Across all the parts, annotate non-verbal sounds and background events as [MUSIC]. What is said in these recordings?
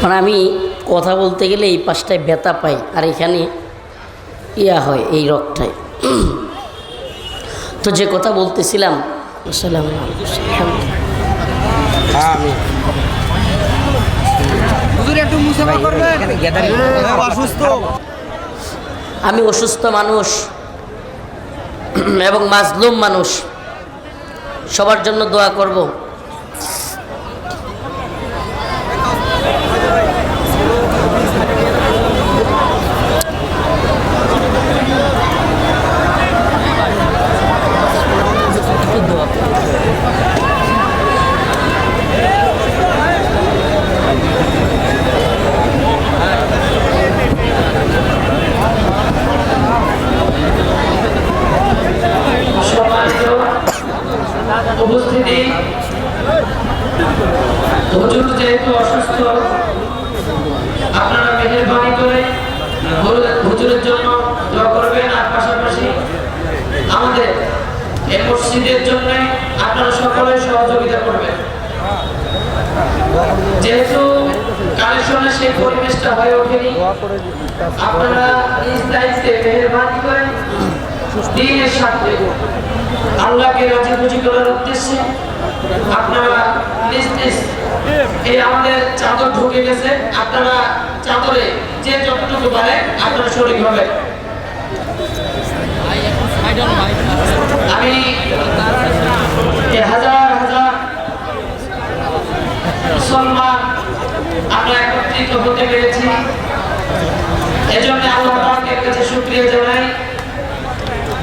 মানে আমি কথা বলতে গেলে এই পাশটায় ব্যথা পাই, আর এখানে ইয়া হয় এই রকটায় তো যে কথা বলতেছিলাম আমি অসুস্থ মানুষ এবং মাজলুম মানুষ। সবার জন্য দোয়া করব। উপস্থিতি। হুজুর যেহেতু অসুস্থ, আপনারা মেহরবানি করে হুজুর- হুজুরের জন্য দোয়া করবেন। আর পাশাপাশি আমাদের এই মসজিদের জন্য আপনারা সকলে সহযোগিতা করবেন। যেহেতু কালেকশনের সেই পরিবেশটা হয়ে ওঠেনি, আপনারা নিজ দায়িত্বে মেহরবানি করে দিনের সাথে আল্লাহকে রাজি খুশি করার উদ্দেশ্যে আপনারা নিজ নিজ এই আমাদের চাদর ঢুকে গেছে। আপনারা চাদরে যে যতটুকু পারে আপনারা শরীর হবে আমি হাজার হাজার মুসলমান আমরা একত্রিত হতে পেরেছি। এজন্য আল্লাহ পাকের কাছে শুকরিয়া জানাই।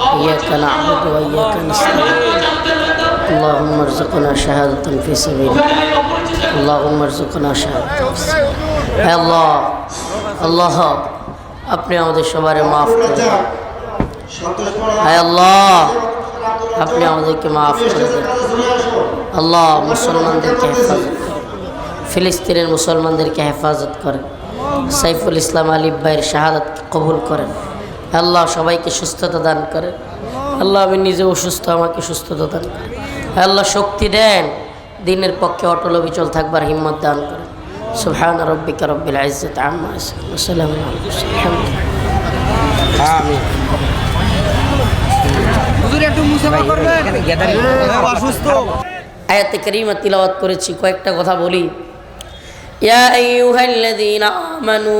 ওই مالك يوم চাদরটা الدين إياك نعبد وإياك نستعين اللهم ارزقنا شهادة في سبيلك اللهم ارزقنا شهادة হে আল্লাহ আল্লাহ আপনি আমাদের সবার মাফ করে দেন হে আল্লাহ আপনি আমাদেরকে মাফ করে দেন আল্লাহ মুসলমানদেরকে হেফাজত করেন ফিলিস্তিনের মুসলমানদেরকে হেফাজত করেন সাইফুল ইসলাম আলিফ ভাইয়ের শাহাদাতকে কবুল করেন আল্লাহ সবাইকে সুস্থতা দান করেন আল্লাহ আমি নিজে অসুস্থ আমাকে সুস্থতা দান করেন আল্লাহ শক্তি দেন দিনের পক্ষে অটল অবিচল থাকবার হিম্মত দান করেন সুবহান রব্বিকা রব্বিল ইয়াসিফুন। আসসালামু আয়াতে করিমা তিলাওয়াত করেছি কয়েকটা কথা বলি। ইয়া আইয়ুহাল্লাযীনা আমানু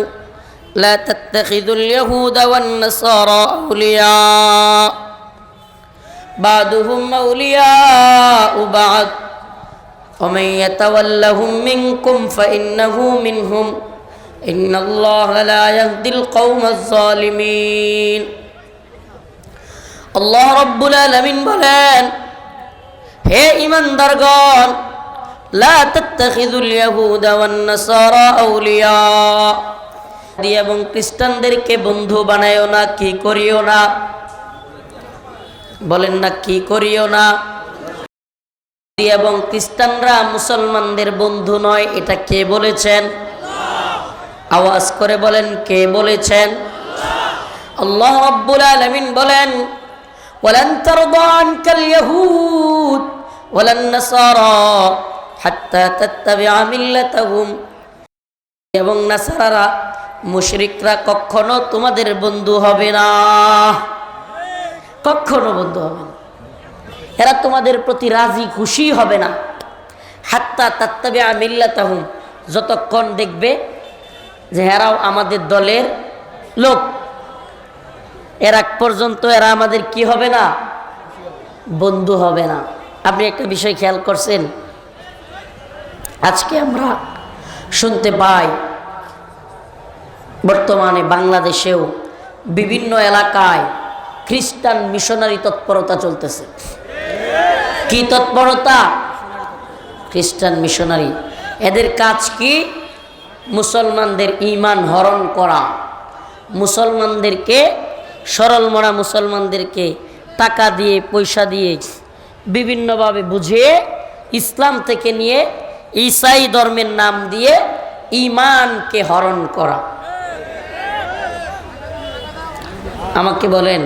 লা তাত্তাখিযুল ইয়াহুদা ওয়ান নাসারা আউলিয়া বাদুহুম আউলিয়াউ বাদ ومن يتولهم منكم فإنه منهم إن الله لا يهدي القوم الظالمين الله رب العالمين বলেন হে ইমানদারগণ লা তাত্তাখিযুল ইয়াহুদা ওয়ান নাসারা আউলিয়া এবং খ্রিস্টানদেরকে বন্ধু বানায়ও না কি করিও না বলেন না কি করিও না এবং খ্রিস্টানরা মুসলমানদের বন্ধু নয় এটা কে বলেছেন আওয়াজ করে বলেন কে বলেছেন আল্লাহ রাব্বুল আলামিন বলেন ولن ترضى عنك اليهود ولا النصارى حتى تتبع ملتهم এবং নাসারারা মুশরিকরা কখনো তোমাদের বন্ধু হবে না। কখনো বন্ধু হবে না। এরা তোমাদের প্রতি রাজি খুশি হবে না। হাত্তা তাত্তাবে আমিল্লাতাহুম যতক্ষণ দেখবে যে এরাও আমাদের দলের লোক। এর আগ পর্যন্ত এরা আমাদের কি হবে না? বন্ধু হবে না। আপনি একটা বিষয় খেয়াল করছেন? আজকে আমরা শুনতে পাই বর্তমানে বাংলাদেশেও বিভিন্ন এলাকায় খ্রিস্টান মিশনারি তৎপরতা চলতেছে। কি তৎপরতা? খ্রিস্টান মিশনারি। এদের কাজ কি? মুসলমানদের ইমান হরণ করা। মুসলমানদেরকে সরল মরা মুসলমানদেরকে টাকা দিয়ে, পয়সা দিয়ে বিভিন্নভাবে বুঝিয়ে ইসলাম থেকে নিয়ে ঈসাই ধর্মের নাম দিয়ে ইমানকে হরণ করা। আমাকে বলেন,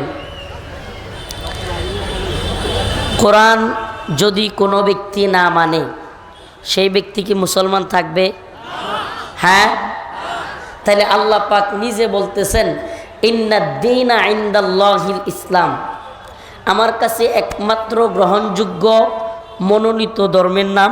কোরআন যদি কোনো ব্যক্তি না মানে সেই ব্যক্তি কি মুসলমান থাকবে? হ্যাঁ? তাহলে আল্লাহ পাক নিজে বলতেছেন ইন্নাদ্দিনা ইন্দাল্লাহিল ইসলাম। আমার কাছে একমাত্র গ্রহণযোগ্য মনোনীত ধর্মের নাম।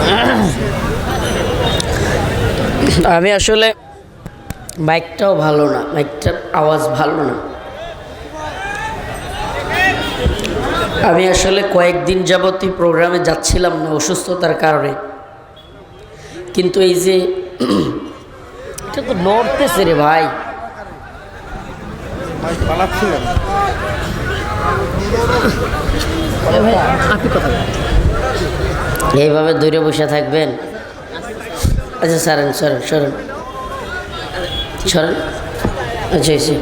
[COUGHS] আমি আসলে মাইকটাও ভালো না মাইকটার আওয়াজ ভালো না। আমি আসলে কয়েকদিন যাবতই প্রোগ্রামে যাচ্ছিলাম না অসুস্থতার কারণে। কিন্তু এই যে [COUGHS] এটা তো নড়তেছে রে ভাই। পালাচ্ছিলেন এইভাবে দূরে বসে থাকবেন? আচ্ছা সরেন সরেন সরেন। সরেন। আচ্ছা এসে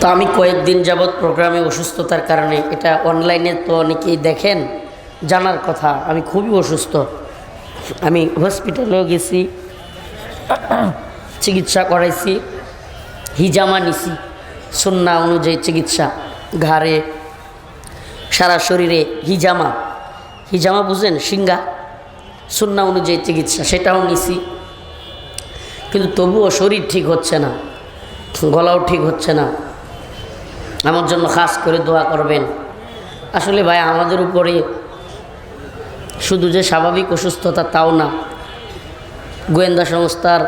তো আমি কয়েকদিন যাবৎ প্রোগ্রামে অসুস্থতার কারণে, এটা অনলাইনে তো অনেকেই দেখেন, জানার কথা, আমি খুবই অসুস্থ। আমি হসপিটালেও গেছি, চিকিৎসা করাইছি, হিজামা নিছি, সন্না অনুযায়ী চিকিৎসা, ঘাড়ে, সারা শরীরে হিজামা। হিজামা বুঝেন সিঙ্গা সুন্না অনুযায়ী চিকিৎসা, সেটাও নিছি। কিন্তু তবুও শরীর ঠিক হচ্ছে না, গলাও ঠিক হচ্ছে না। আমার জন্য খাস করে দোয়া করবেন। আসলে ভাই, আমাদের উপরে শুধু যে স্বাভাবিক অসুস্থতা তাও না। গোয়েন্দা সংস্থার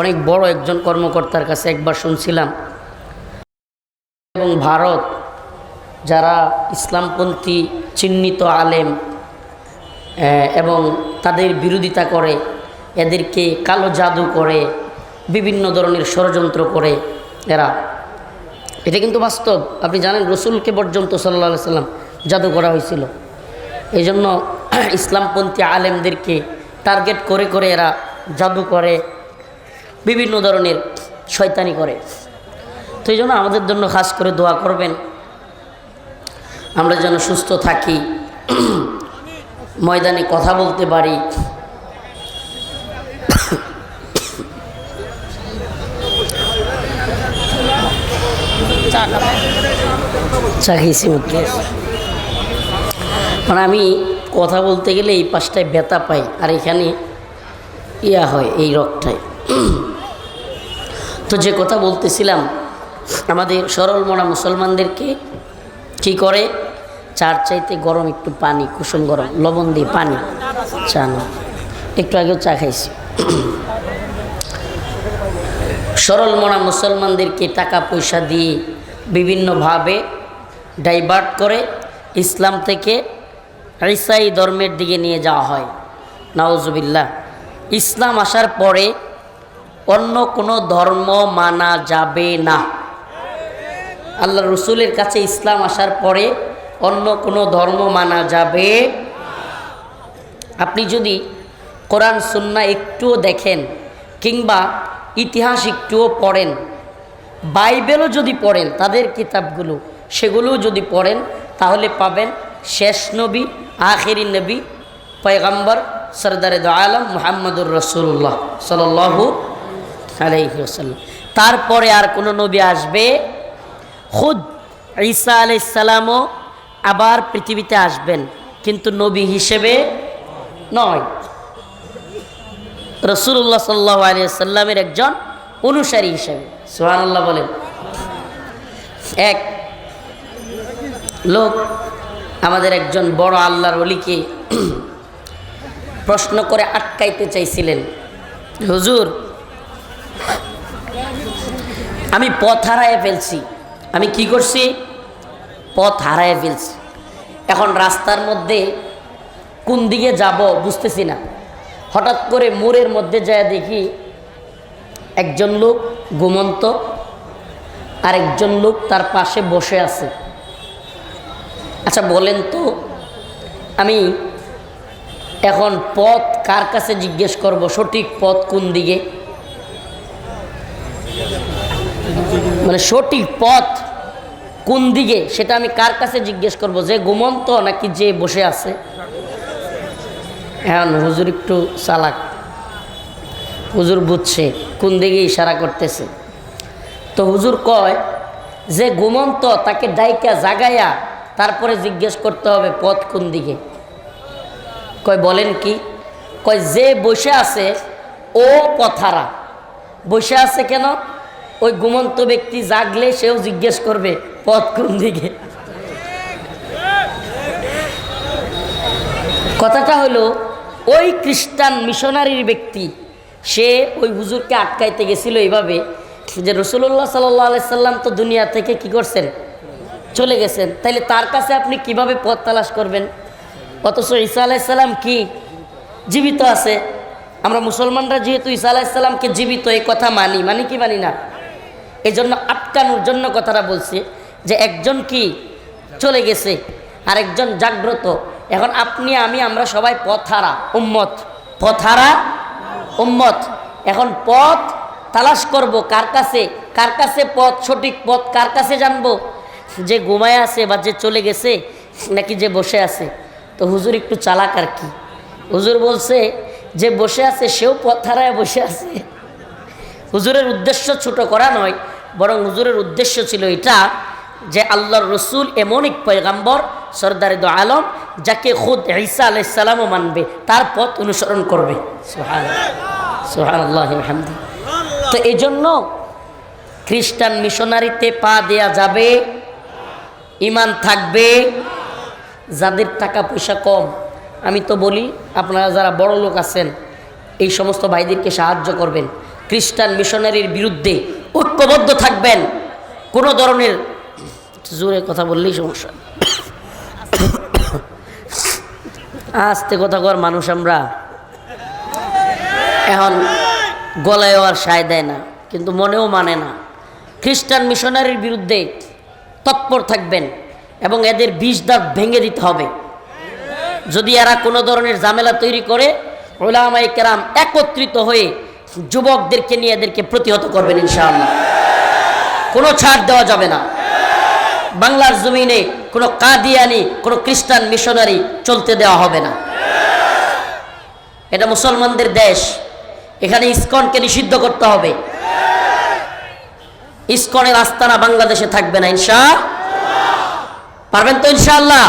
অনেক বড় একজন কর্মকর্তার কাছে একবার শুনছিলাম। এবং ভারত যারা ইসলামপন্থী চিহ্নিত আলেম এবং তাদের বিরোধিতা করে, এদেরকে কালো জাদু করে, বিভিন্ন ধরনের ষড়যন্ত্র করে এরা। এটা কিন্তু বাস্তব। আপনি জানেন রসুলকে পর্যন্ত সাল্লা সাল্লাম জাদু করা হয়েছিল। এই জন্য [CLEARS THROAT] ইসলামপন্থী আলেমদেরকে টার্গেট করে করে এরা জাদু করে, বিভিন্ন ধরনের শয়তানি করে। তো এই জন্য আমাদের জন্য খাস করে দোয়া করবেন। আমরা যেন সুস্থ থাকি। [CLEARS THROAT] ময়দানে কথা বলতে পারি। মানে আমি কথা বলতে গেলে এই পাশটায় ব্যথা পাই, আর এখানে ইয়া হয় এই রকটায় তো যে কথা বলতেছিলাম, আমাদের সরল মনা মুসলমানদেরকে কি করে? চার চাইতে গরম একটু পানি, কুসুম গরম, লবণ দিয়ে পানি। চা না একটু আগেও চা খাইছি। সরল মনা মুসলমানদেরকে টাকা পয়সা দিয়ে বিভিন্নভাবে ডাইভার্ট করে ইসলাম থেকে ঈসাই ধর্মের দিকে নিয়ে যাওয়া হয়। নওয়াজবিল্লা ইসলাম আসার পরে অন্য কোনো ধর্ম মানা যাবে না। আল্লাহ রসুলের কাছে ইসলাম আসার পরে অন্য কোনো ধর্ম মানা যাবে? আপনি যদি কোরআন, সুন্না একটুও দেখেন কিংবা ইতিহাস একটুও পড়েন, বাইবেলও যদি পড়েন, তাদের কিতাবগুলো, সেগুলোও যদি পড়েন, তাহলে পাবেন শেষ নবী, আখেরি নবী, পয়গম্বর, সরদারে আলম, মোহাম্মদুর রসুল্লাহ সাল্লু আলাইসাল্লাম তারপরে আর কোনো নবী আসবে? খুদ ঈসা আলাইসাল্লামও আবার পৃথিবীতে আসবেন, কিন্তু নবী হিসেবে নয়। রসুল্লাহ সাল্লাহ আলিয়া সাল্লামের একজন অনুসারী হিসেবে সোহান আল্লাহ বলেন। এক লোক আমাদের একজন বড় আল্লাহর অলিকে [CLEARS THROAT] প্রশ্ন করে আটকাইতে চাইছিলেন, হুজুর, আমি পথ হারায় ফেলছি, আমি কি করছি? পথ হারায় ফেলছি। এখন রাস্তার মধ্যে কোন দিকে যাব বুঝতেছি না। হঠাৎ করে মোড়ের মধ্যে যায় দেখি একজন লোক ঘুমন্ত আর একজন লোক তার পাশে বসে আছে। আচ্ছা বলেন তো, আমি এখন পথ কার কাছে জিজ্ঞেস করব? সঠিক পথ কোন দিকে? মানে সঠিক পথ কোন দিকে সেটা আমি কার কাছে জিজ্ঞেস করব? যে ঘুমন্ত নাকি যে বসে আছে? হ্যাঁ হুজুর একটু চালাক। হুজুর বুঝছে কোন দিকে ইশারা করতেছে। তো হুজুর কয় যে ঘুমন্ত তাকে ডাইকা জাগাইয়া তারপরে জিজ্ঞেস করতে হবে পথ কোন দিকে। কয়, বলেন কি? কয়, যে বসে আছে ও পথারা। বসে আছে কেন? ওই ঘুমন্ত ব্যক্তি জাগলে সেও জিজ্ঞেস করবে পথ কোন দিকে কথাটা হলো, ওই খ্রিস্টান মিশনারির ব্যক্তি, সে ওই হুজুরকে আটকাইতে গেছিল এইভাবে যে রসুল্লাহ সাল্লাহ সাল্লাম তো দুনিয়া থেকে কি করছেন? চলে গেছেন। তাইলে তার কাছে আপনি কীভাবে পথ তালাশ করবেন? অথচ ঈসা আলাইসাল্লাম কি? জীবিত আছে। আমরা মুসলমানরা যেহেতু ঈসা আলাইসাল্লামকে জীবিত, এই কথা মানি। মানি কি মানি না? এই জন্য আটকানোর জন্য কথাটা বলছি। যে একজন কি চলে গেছে আর একজন জাগ্রত। এখন আপনি, আমি, আমরা সবাই পথহারা, উম্মত। পথহারা, উম্মত। এখন পথ তালাশ করব, কার কাছে? কার কাছে পথ, সঠিক পথ, কার কাছে জানব? যে ঘুমায় আছে বা যে চলে গেছে, নাকি যে বসে আছে? তো হুজুর একটু চালাক আর কি। হুজুর বলছে, যে বসে আছে, সেও পথ হারায় বসে আছে। হুজুরের উদ্দেশ্য ছোট করা নয়, বরং হুজুরের উদ্দেশ্য ছিল এটা যে আল্লাহর রসুল এমন এক পয়গাম্বর, সর্দারে দো আলম, যাকে খুদ ঈসা আলাইসালামও মানবে, তার পথ অনুসরণ করবে। আল্লাহ তো এই জন্য খ্রিস্টান মিশনারিতে পা দেয়া যাবে ইমান থাকবে, যাদের টাকা পয়সা কম। আমি তো বলি, আপনারা যারা বড় লোক আছেন, এই সমস্ত ভাইদেরকে সাহায্য করবেন। খ্রিস্টান মিশনারির বিরুদ্ধে ঐক্যবদ্ধ থাকবেন। কোনো ধরনের জোরে কথা বললেই সমস্যা। আস্তে কথা কর মানুষ আমরা। এখন গলায়ও আর সায় দেয় না, কিন্তু মনেও মানে না। খ্রিস্টান মিশনারির বিরুদ্ধে তৎপর থাকবেন এবং এদের বিষ দাঁত ভেঙে দিতে হবে। যদি এরা কোনো ধরনের ঝামেলা তৈরি করে ওলামাই কেরাম একত্রিত হয়ে যুবকদেরকে নিয়ে এদেরকে প্রতিহত করবেন ইনশাআল্লাহ। কোনো ছাড় দেওয়া যাবে না। বাংলার জমিনে কোনো কাদিয়ানি, কোনো খ্রিস্টান মিশনারি চলতে দেওয়া হবে না। এটা মুসলমানদের দেশ। এখানে ইস্কনকে নিষিদ্ধ করতে হবে। ইস্কনের আস্তানা বাংলাদেশে থাকবে না, ইনশা পারবেন তো ইনশাআল্লাহ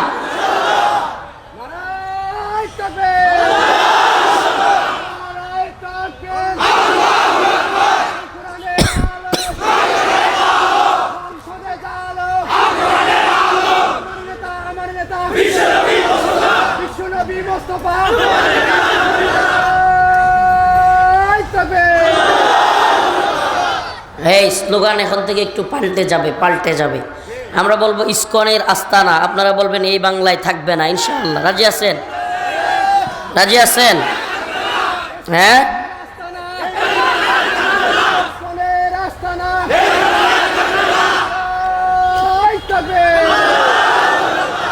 মোস্তফা। এই স্লোগান এখন থেকে একটু পাল্টে যাবে পাল্টে যাবে। আমরা বলব ইস্কনের আস্তানা আপনারা বলবেন এই বাংলায় থাকবে না ইনশাআল্লাহ। রাজি আছেন? রাজি আছেন? হ্যাঁ?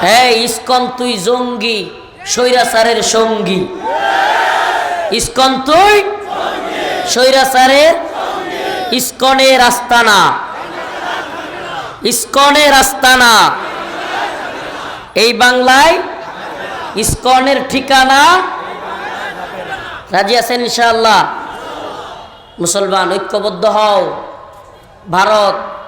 হ্যাঁ ইসকন তুই জঙ্গি। স্বৈরাচারের সঙ্গী। ইস্কন তুই? স্বৈরাচারের? ইসকনের আস্তানা ইসকনের আস্তানা এই বাংলায় ইস্কনের ঠিকানা? রাজি আছেন ইনশাআল্লাহ? মুসলমান ঐক্যবদ্ধ হও। ভারত